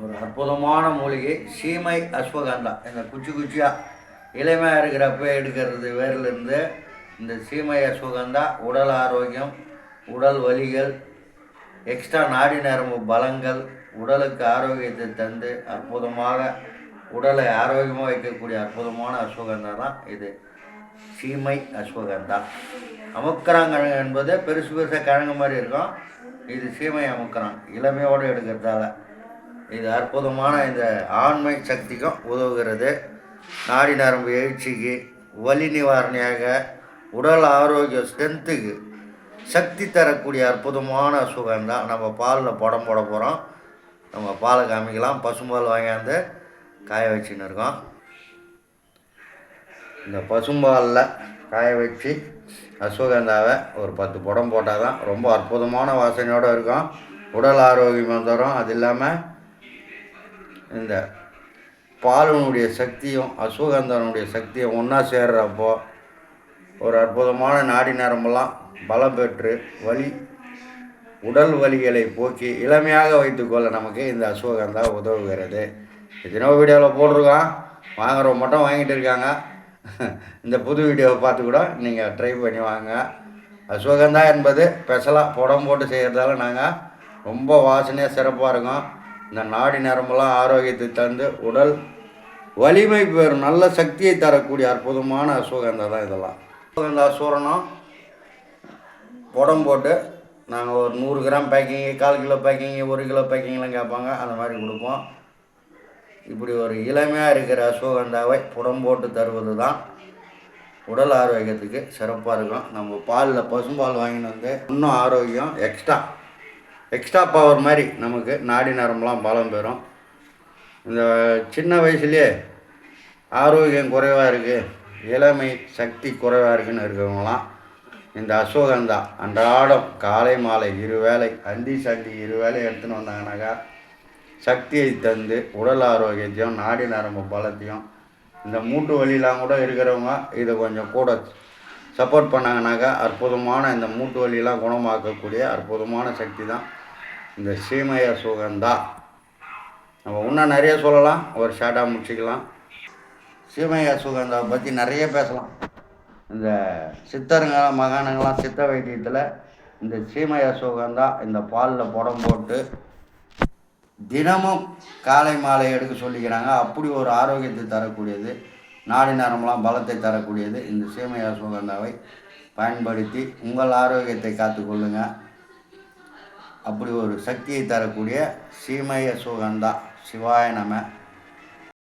ஒரு அற்புதமான மூலிகை சீமை அஸ்வகந்தா. இந்த குச்சி குச்சியாக இளமையாக இருக்கிறப்ப எடுக்கிறது வேர்லேருந்து இந்த சீமை அஸ்வகந்தா உடல் ஆரோக்கியம் உடல் வலிகள் எக்ஸ்ட்ரா நாடி நரம்பு பலங்கள் உடலுக்கு ஆரோக்கியத்தை தந்து அற்புதமாக உடலை ஆரோக்கியமாக வைக்கக்கூடிய அற்புதமான அஸ்வகந்தா தான் இது. சீமை அஸ்வகந்தா. அமுக்கராங்கிழங்கு என்பது பெருசு பெருசாக கிழங்கு மாதிரி இருக்கும். இது சீமை அமுக்கரம் இளமையோடு எடுக்கிறதால. இது அற்புதமான இந்த ஆண்மை சக்திக்கும் உதவுகிறது. நாடி நரம்பு எழுச்சிக்கு வலி நிவாரணியாக உடல் ஆரோக்கிய ஸ்ட்ரென்த்துக்கு சக்தி தரக்கூடிய அற்புதமான சுகந்தான் நம்ம பாலில் படம் போட போகிறோம் நம்ம பாலை காமிக்கலாம். பசும்பால் வாங்கியாந்து காய வச்சுன்னு இருக்கோம். இந்த பசும்பாலில் காய வச்சு அஸ்வகந்தாவை ஒரு பத்து புடம் போட்டால் தான் ரொம்ப அற்புதமான வாசனையோடு இருக்கும். உடல் ஆரோக்கியம் தரும். அது இல்லாமல் இந்த பாலனுடைய சக்தியும் அஸ்வகந்தனுடைய சக்தியும் ஒன்றா சேர்றப்போ ஒரு அற்புதமான நாடி நரம்பெல்லாம் பலம் பெற்று வலி உடல் வலிகளை போக்கி இளமையாக வைத்துக்கொள்ள நமக்கு இந்த அஸ்வகந்தா உதவுகிறது. எத்தனோ வீடியோவில் போட்டிருக்கோம். வாங்குறவங்க மட்டும் வாங்கிட்டு இருக்காங்க. இந்த புது வீடியோவை பார்த்து கூட நீங்கள் ட்ரை பண்ணி வாங்க. அஸ்வகந்தா என்பது ஸ்பெஷலாக புடம் போட்டு செய்கிறதால நாங்கள் ரொம்ப வாசனையாக சிறப்பாக இருக்கும். இந்த நாடி நரம்பெல்லாம் ஆரோக்கியத்தை தந்து உடல் வலிமை பெறும் நல்ல சக்தியை தரக்கூடிய அற்புதமான அஸ்வகந்தா தான் இதெல்லாம். அஸ்வகந்தா சூரணம். புடம் போட்டு நாங்கள் ஒரு நூறு கிராம் பேக்கிங்கு கால் கிலோ பேக்கிங்கு ஒரு கிலோ பேக்கிங்லாம் கேட்பாங்க. அந்த மாதிரி கொடுப்போம். இப்படி ஒரு இளமையாக இருக்கிற அஸ்வகந்தாவை புடம் போட்டு தருவது தான் உடல் ஆரோக்கியத்துக்கு சிறப்பாக இருக்கும். நம்ம பாலில் பசும்பால் வாங்கிட்டு வந்து இன்னும் ஆரோக்கியம் எக்ஸ்ட்ரா எக்ஸ்ட்ரா பவர் மாதிரி நமக்கு நாடி நரம்பெலாம் பலம் பெறும். இந்த சின்ன வயசுலேயே ஆரோக்கியம் குறைவாக இருக்குது இளமை சக்தி குறைவாக இருக்குன்னு இருக்கிறவங்களாம் இந்த அசோகந்தான் அன்றாடம் காலை மாலை இரு வேளை அந்தி சந்தி இரு வேளை எடுத்துன்னு வந்தாங்கனாக்கா சக்தியை தந்து உடல் ஆரோக்கியத்தையும் நாடி நரம்பு பலத்தையும் இந்த மூட்டு வலியெலாம் கூட இருக்கிறவங்க இதை கொஞ்சம் கூட சப்போர்ட் பண்ணாங்கனாக்கா அற்புதமான இந்த மூட்டு வலியெலாம் குணமாக்கக்கூடிய அற்புதமான சக்தி தான் இந்த சீமய சுகந்தா. நம்ம இன்னும் நிறைய சொல்லலாம் ஒரு ஷார்ட்டாக முடிச்சுக்கலாம். சீமய சுகந்தாவை பற்றி நிறைய பேசலாம். இந்த சித்தருங்க மகானுங்களாம் சித்த வைத்தியத்தில் இந்த சீமய சுகந்தா இந்த பாலில் புடம் போட்டு தினமும் காலை மாலை எடுக்க சொல்லிக்கிறாங்க. அப்படி ஒரு ஆரோக்கியத்தை தரக்கூடியது நாடி நரம்பெலாம் பலத்தை தரக்கூடியது இந்த சீமையா சுகந்தாவை பயன்படுத்தி உங்கள் ஆரோக்கியத்தை காத்துக்கொள்ளுங்கள் அப்படி ஒரு சக்தியை தரக்கூடிய சீமய சுகந்தா சிவாய நம.